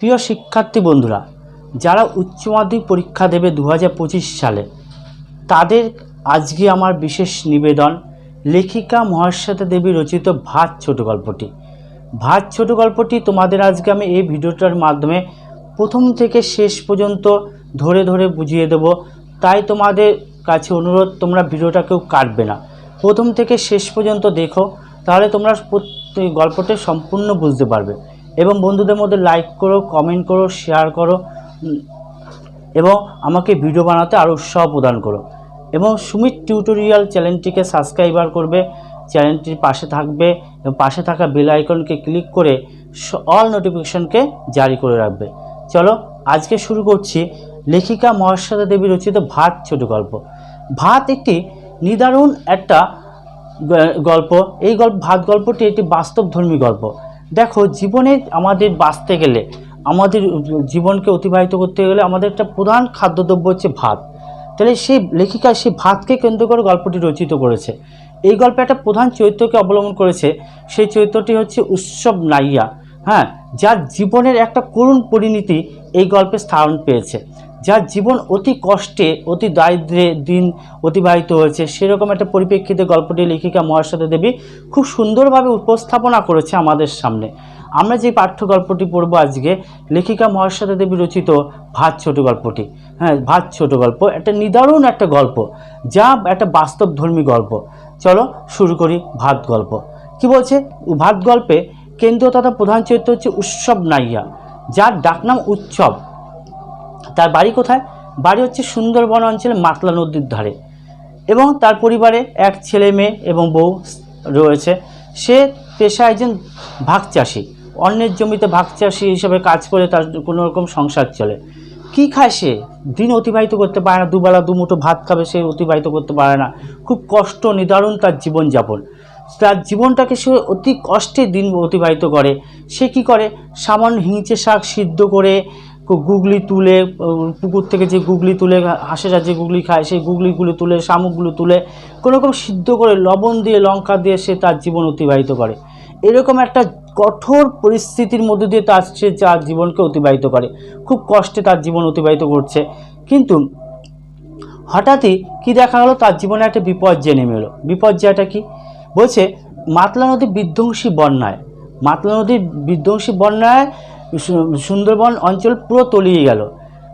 প্রিয় শিক্ষার্থী বন্ধুরা, যারা উচ্চ মাধ্যমিক পরীক্ষা দেবে দু হাজার পঁচিশ সালে, তাদের আজকে আমার বিশেষ নিবেদন, লেখিকা মহাশ্বেতা দেবী রচিত ভাত ছোট গল্পটি। ভাত ছোট গল্পটি তোমাদের আজকে আমি এই ভিডিওটার মাধ্যমে প্রথম থেকে শেষ পর্যন্ত ধরে ধরে বুঝিয়ে দেব। তাই তোমাদের কাছে অনুরোধ, তোমরা ভিডিওটা কেউ কাটবে না। প্রথম থেকে শেষ পর্যন্ত দেখো, তাহলে তোমরা গল্পটা সম্পূর্ণ বুঝতে পারবে। এবং বন্ধুদের মধ্যে লাইক করো কমেন্ট করো শেয়ার করো এবং আমাকে ভিডিও বানাতে আরও উৎসাহ প্রদান করো। এবং সুমিত টিউটোরিয়াল চ্যানেলটিকে সাবস্ক্রাইবার করবে চ্যানেলটির পাশে থাকবে, এবং পাশে থাকা বেল আইকনকে ক্লিক করে অল নোটিফিকেশনকে জারি করে রাখবে। চলো, আজকে শুরু করছি লেখিকা মহাশ্বেতা দেবী রচিত ভাত ছোট গল্প। ভাত একটি নিদারুণ একটা গল্প। এই গল্প ভাত গল্পটি একটি বাস্তবধর্মী গল্প। দেখো, জীবনে আমাদের বাঁচতে গেলে, আমাদের জীবনকে অতিবাহিত করতে গেলে আমাদের একটা প্রধান খাদ্যদ্রব্য হচ্ছে ভাত। তাহলে সেই লেখিকা সেই ভাতকে কেন্দ্র করে গল্পটি রচিত করেছে। এই গল্পে একটা প্রধান চরিত্রকে অবলম্বন করেছে। সেই চরিত্রটি হচ্ছে উৎসব নাইয়া হ্যাঁ যার জীবনের একটা করুণ পরিণতি এই গল্পে স্থান পেয়েছে। যার জীবন অতি কষ্টে, অতি দারিদ্র্যে দিন অতিবাহিত হয়েছে। সেরকম একটা পরিপ্রেক্ষিতে গল্পটি লেখিকা মহাশ্বেতা দেবী খুব সুন্দরভাবে উপস্থাপনা করেছে আমাদের সামনে। আমরা যে পাঠ্য গল্পটি পড়ব আজকে, লেখিকা মহাশ্বেতা দেবী রচিত ভাত ছোট গল্পটি। হ্যাঁ ভাত ছোট গল্প, একটা নিদারুণ একটা গল্প, যা একটা বাস্তবধর্মী গল্প। চলো শুরু করি ভাত গল্প। কি বলছে? ভাত গল্পে কেন্দ্রীয় তথা প্রধান চরিত্র হচ্ছে উৎসব নাইয়া, যার ডাকনাম উৎসব। তার বাড়ি কোথায়? বাড়ি হচ্ছে সুন্দরবন অঞ্চলে মাতলা নদীর ধারে। এবং তার পরিবারে এক ছেলে মেয়ে এবং বউ রয়েছে। সে পেশা একজন ভাগ চাষি। অন্যের জমিতে ভাগ চাষি হিসেবে কাজ করে তার কোনো রকম সংসার চলে। কি খায় সে? দিন অতিবাহিত করতে পারে না, দুবেলা দুমুঠো ভাত খাবে সে অতিবাহিত করতে পারে না। খুব কষ্ট, নিদারুণ তার জীবনযাপন। তার জীবনটাকে সে অতি কষ্টে দিন অতিবাহিত করে। সে কি করে? সামান্য হিংচে শাক সিদ্ধ করে গুগলি তুলে পুকুর থেকে যে গুগলি তুলে, হাঁসেরা যে গুগলি খায়, সেই গুগলিগুলো তুলে, শামুকগুলো তুলে, কোনো রকম সিদ্ধ করে লবণ দিয়ে, লঙ্কা দিয়ে সে তার জীবন অতিবাহিত করে। এরকম একটা কঠোর পরিস্থিতির মধ্যে দিয়ে তার সে তার জীবনকে অতিবাহিত করে। খুব কষ্টে তার জীবন অতিবাহিত করছে। কিন্তু হঠাৎই কি দেখা গেলো তার জীবনে একটা বিপর্যয় নেমে এলো। বিপর্যয়টা কি? বলছে, মাতলা নদী বিধ্বংসী বন্যায়। মাতলা নদীর বিধ্বংসী বন্যায় সুন্দরবন অঞ্চল পুরো তলিয়ে গেল।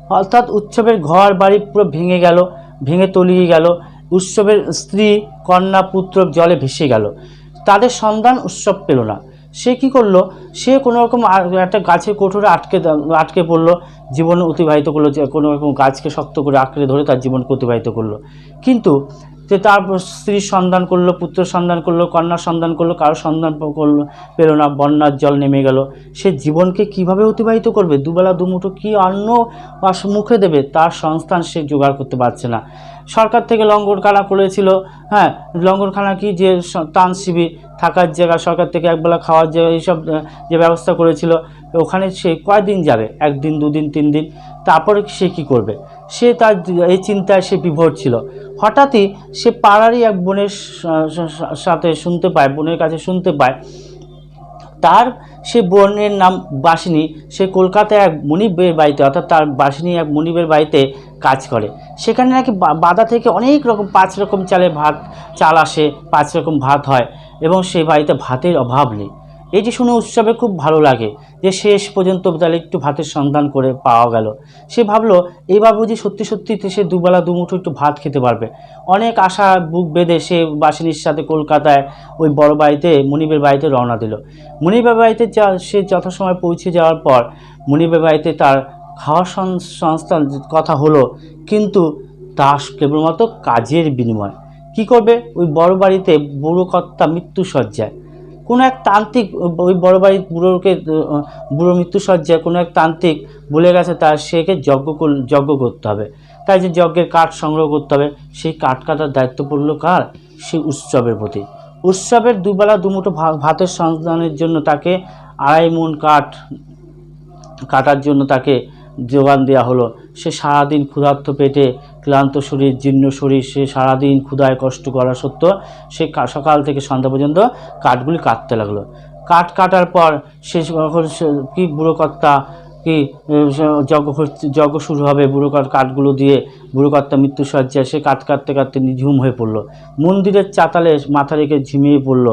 অর্থাৎ উৎসবের ঘর বাড়ি পুরো ভেঙে গেল, ভেঙে তলিয়ে গেল। উৎসবের স্ত্রী, কন্যা, পুত্র জলে ভেসে গেল। তাদের সন্ধান উৎসব পেল না। সে কি করল? সে কোনো রকম একটা গাছের কোঠরে আটকে আটকে পড়ল। জীবন অতিবাহিত করল, যে কোনো রকম গাছকে শক্ত করে আঁকড়ে ধরে তার জীবনকে অতিবাহিত করল। কিন্তু যে তার স্ত্রীর সন্ধান করল, পুত্র সন্ধান করল কন্যার সন্ধান করল, কারও সন্ধান করল, পেল না, বন্যার জল নেমে গেল। সে জীবনকে কীভাবে অতিবাহিত করবে? দুবেলা দুমুঠো কি অন্ন মুখে দেবে? তার সংস্থান সে জোগাড় করতে পারছে না। সরকার থেকে লঙ্গরখানা করেছিল হ্যাঁ লঙ্গরখানা কি যে ত্রাণ শিবির থাকার জায়গা সরকার থেকে একবেলা খাওয়ার জায়গা, এইসব যে ব্যবস্থা করেছিল, ওখানে সে কয়দিন যাবে? একদিন, দুদিন তিন দিন তারপরে সে কি করবে? সে তার এই চিন্তায় সে বিভোর ছিল। হঠাৎই সে পাড়ারই এক বোনের সাথে শুনতে পায়, বোনের কাছে শুনতে পায় তার সে বোনের নাম বাসিনী, সে কলকাতায় এক মনিবের বাড়িতে, অর্থাৎ তার বাসিনী এক মনিবের বাড়িতে কাজ করে। সেখানে নাকি বাদা থেকে অনেক রকম, পাঁচ রকম চালে ভাত, চাল আসে, পাঁচ রকম ভাত হয় এবং সেই বাড়িতে ভাতের অভাব নেই। এটি শুনে উৎসবে খুব ভালো লাগে যে শেষ পর্যন্ত তাহলে একটু ভাতের সন্ধান করে পাওয়া গেল। সে ভাবলো এইবার বুঝি সত্যি সত্যি সে দুবেলা দুমুঠো একটু ভাত খেতে পারবে। অনেক আশা বুক বেঁধে সে বাসিনীর সাথে কলকাতায় ওই বড় বাড়িতে, মনিবের বাড়িতে রওনা দিল। মনিবের বাড়িতে যা, সে যথাসময় পৌঁছে যাওয়ার পর মনিবের বাড়িতে তার খাওয়ার সংস্থান কথা হলো, কিন্তু তা কেবলমাত্র কাজের বিনিময়। কি করবে? ওই বড় বাড়িতে বুড়ো কর্তা মৃত্যু সজ্জায় কোনো এক তান্ত্রিক ওই বড় বাড়ির বুড়োকে বুড়ো মৃত্যু সজ্জায় কোনো এক তান্ত্রিক বলে গেছে তার সেকে যজ্ঞ যজ্ঞ করতে হবে। তাই যে যজ্ঞের কাঠ সংগ্রহ করতে হবে, সেই কাঠ কাটার দায়িত্ব পড়ল কার? সেই উৎসবের প্রতি। উৎসবের দুবেলা দুমুঠো ভা- ভাতের সন্ধানের জন্য তাকে আড়াই মন কাঠ কাটার জন্য তাকে যোগান দেওয়া হলো। সে সারাদিন ক্ষুধার্ত পেটে ক্লান্ত শরীর, জীর্ণ শরীর, সে সারাদিন ক্ষুধায় কষ্ট করা সত্ত্বেও সে সকাল থেকে সন্ধ্যা পর্যন্ত কাঠগুলি কাটতে লাগল। কাঠ কাটার পর সে কি বুড়ো কর্তা কি যজ্ঞ যজ্ঞ শুরু হবে বুড়ো কাঠ কাঠগুলো দিয়ে বুড়ো কর্তা মৃত্যুসজ্জায় সে কাঠ কাটতে কাটতে নিঝুম হয়ে পড়ল। মন্দিরের চাতালে মাথা রেখে ঝিমিয়ে পড়ল।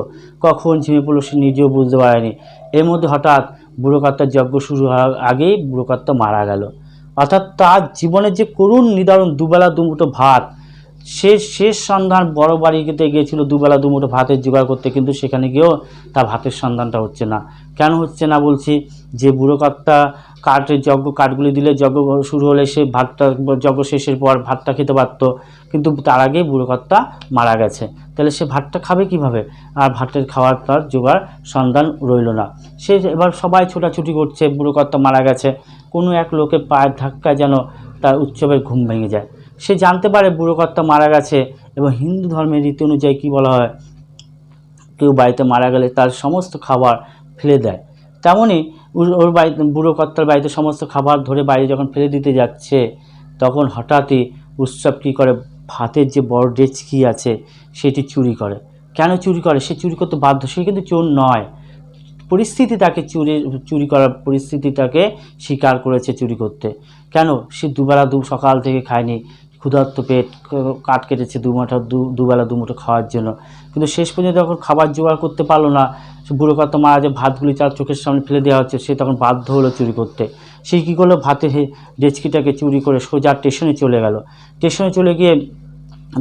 কখন ঝিমিয়ে পড়ল সে নিজেও বুঝতে পারেনি। এর মধ্যে হঠাৎ বুড়ো কর্তার যজ্ঞ শুরু হওয়ার আগেই বুড়ো কর্তা মারা গেল। অর্থাৎ তার জীবনের যে করুণ নিদারুণ দুবেলা দুমুটো ভাত সে শেষ সন্ধান বড় বাড়িতে গিয়েছিল দুবেলা দুমুঠো ভাতের জোগাড় করতে, কিন্তু সেখানে গিয়েও তার ভাতের সন্ধানটা হচ্ছে না। কেন হচ্ছে না বলছি? যে বুড়ো কর্তা কাঠের যজ্ঞ, কাঠগুলি দিলে যজ্ঞ শুরু হলে সে ভাতটা, যজ্ঞ শেষের পর ভাতটা খেতে পারতো, কিন্তু তার আগেই বুড়ো কর্তা মারা গেছে। তাহলে সে ভাতটা খাবে কীভাবে? আর ভাতের খাওয়ার তার জোগাড় সন্ধান রইল না। সে এবার সবাই ছোটাছুটি করছে, বুড়ো কর্তা মারা গেছে। কোনো এক লোকের পায়ের ধাক্কায় যেন তার উৎসবের ঘুম ভেঙে যায়। সে জানতে পারে বুড়ো কর্তা মারা গেছে এবং হিন্দু ধর্মের রীতি অনুযায়ী কী বলা হয়। কেউ বাড়িতে মারা গেলে তার সমস্ত খাবার ফেলে দেয়। তেমনই ওর- বাড়িতে বুড়ো কর্তার বাড়িতে সমস্ত খাবার ধরে বাইরে যখন ফেলে দিতে যাচ্ছে, তখন হঠাৎই উৎসব কী করে? ভাতের যে বড় ডেচকি আছে, সেটি চুরি করে। কেন চুরি করে? সে চুরি করতে বাধ্য, সে কিন্তু চোর নয়। পরিস্থিতি তাকে চুরি চুরি করার পরিস্থিতি তাকে স্বীকার করেছে চুরি করতে। কেন? সে দুবেলা দু, সকাল থেকে খায়নি। ক্ষুধার্ত পেট ক- কাঠ কেটেছে দু মুঠো, দু, দুবেলা দু মুঠো খাওয়ার জন্য। কিন্তু শেষ পর্যন্ত যখন খাবার জোগাড় করতে পারল না, সে বুড়ো কত মারা যে ভাতগুলি তার চোখের সামনে ফেলে দেওয়া হচ্ছে, সে তখন বাধ্য হলো চুরি করতে। সে কী করল? ভাতে হে ডেচকিটাকে চুরি করে সোজা স্টেশনে চলে গেল। স্টেশনে চলে গিয়ে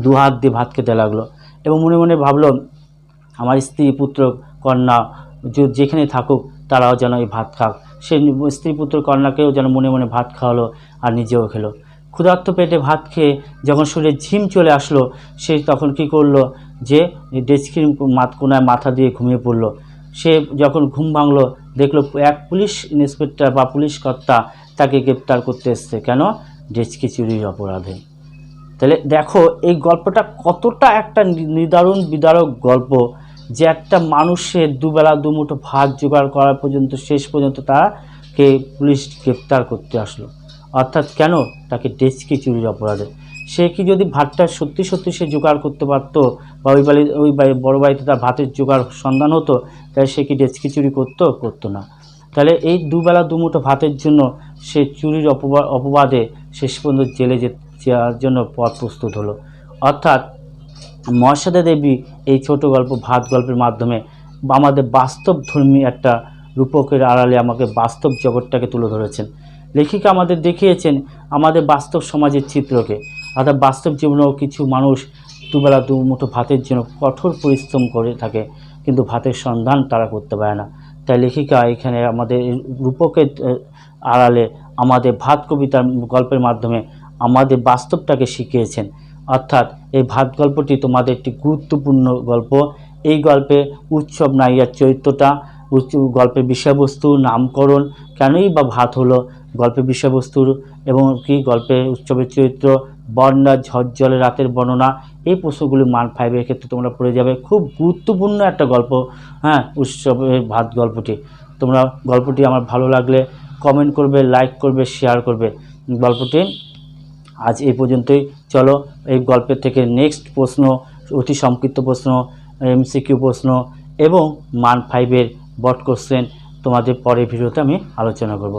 দু হাত দিয়ে ভাত খেতে লাগল এবং মনে মনে ভাবলো, আমার স্ত্রী, পুত্র, কন্যা যেখানে থাকুক তারাও যেন এই ভাত খাক। সে স্ত্রী পুত্র কন্যাকেও যেন মনে মনে ভাত খাওয়ালো আর নিজেও খেলো। ক্ষুধার্ত পেটে ভাত খেয়ে যখন শরীরে ঝিম চলে আসলো, সে তখন কি করল যে ডেস্কির মাত কোনায় মাথা দিয়ে ঘুমিয়ে পড়ল। সে যখন ঘুম ভাঙলো, দেখল এক পুলিশ ইন্সপেক্টর বা পুলিশ কর্তা তাকে গ্রেপ্তার করতে এসছে। কেন? ডেস্কি চুরির অপরাধে। তাহলে দেখো, এই গল্পটা কতটা একটা নিদারুণ বিদারক গল্প। যে একটা মানুষের দুবেলা, দুমুঠো ভাত জোগাড় করা পর্যন্ত, শেষ পর্যন্ত তাকে পুলিশ গ্রেপ্তার করতে আসলো। অর্থাৎ কেন তাকে ডেস্কি চুরির অপরাধে? সে কি যদি ভাতটা সত্যি সত্যি সে জোগাড় করতে পারতো বা ওই বাড়ি ওই বাড়ি বড় বাড়িতে তার ভাতের জোগাড় সন্ধান হতো, তাহলে সে কি ডেস্কি চুরি করতো? করতো না। তাহলে এই দুবেলা, দুমুঠো ভাতের জন্য সে চুরির অপবা, অপবাদে শেষ পর্যন্ত জেলে যে যাওয়ার জন্য পথ প্রস্তুত হলো। অর্থাৎ মহাশ্বেতা দেবী এই ছোট গল্প ভাত গল্পের মাধ্যমে আমাদের বাস্তব ধর্মী একটা রূপকের আড়ালে আমাকে বাস্তব জগৎটাকে তুলে ধরেছেন। লেখিকা আমাদের দেখিয়েছেন আমাদের বাস্তব সমাজের চিত্রকে। অর্থাৎ বাস্তব জীবনেও কিছু মানুষ দুবেলা দু মুঠো ভাতের জন্য কঠোর পরিশ্রম করে থাকে, কিন্তু ভাতের সন্ধান তারা করতে পারে না। তাই লেখিকা এখানে আমাদের রূপকের আড়ালে আমাদের ভাত কবিতার গল্পের মাধ্যমে আমাদের বাস্তবটাকে শিখিয়েছেন। অর্থাৎ এই ভাত গল্পটি তোমাদের একটি গুরুত্বপূর্ণ গল্প। এই গল্পে উৎসব নাইয়ার চরিত্রটা গল্পের বিষয়বস্তু, নামকরণ, কেনই বা ভাত হলো গল্পের বিষয়বস্তুর এবং কি গল্পের উৎসবের চরিত্র বন্যা ঝড় জলে রাতের বর্ণনা, এই প্রশ্নগুলি মান ফাইভের ক্ষেত্রে তোমরা পড়ে যাবে। খুব গুরুত্বপূর্ণ একটা গল্প হ্যাঁ উৎসবের ভাত গল্পটি। তোমরা গল্পটি আমার ভালো লাগলে কমেন্ট করবে লাইক করবে শেয়ার করবে। গল্পটি আজ এই পর্যন্তই। চলো, এই গল্পের থেকে নেক্সট প্রশ্ন, অতি সংক্ষিপ্ত প্রশ্ন এমসিকিউ প্রশ্ন এবং মান ফাইভের বট কোশ্চেন তোমাদের পরের ভিডিওতে আমি আলোচনা করব।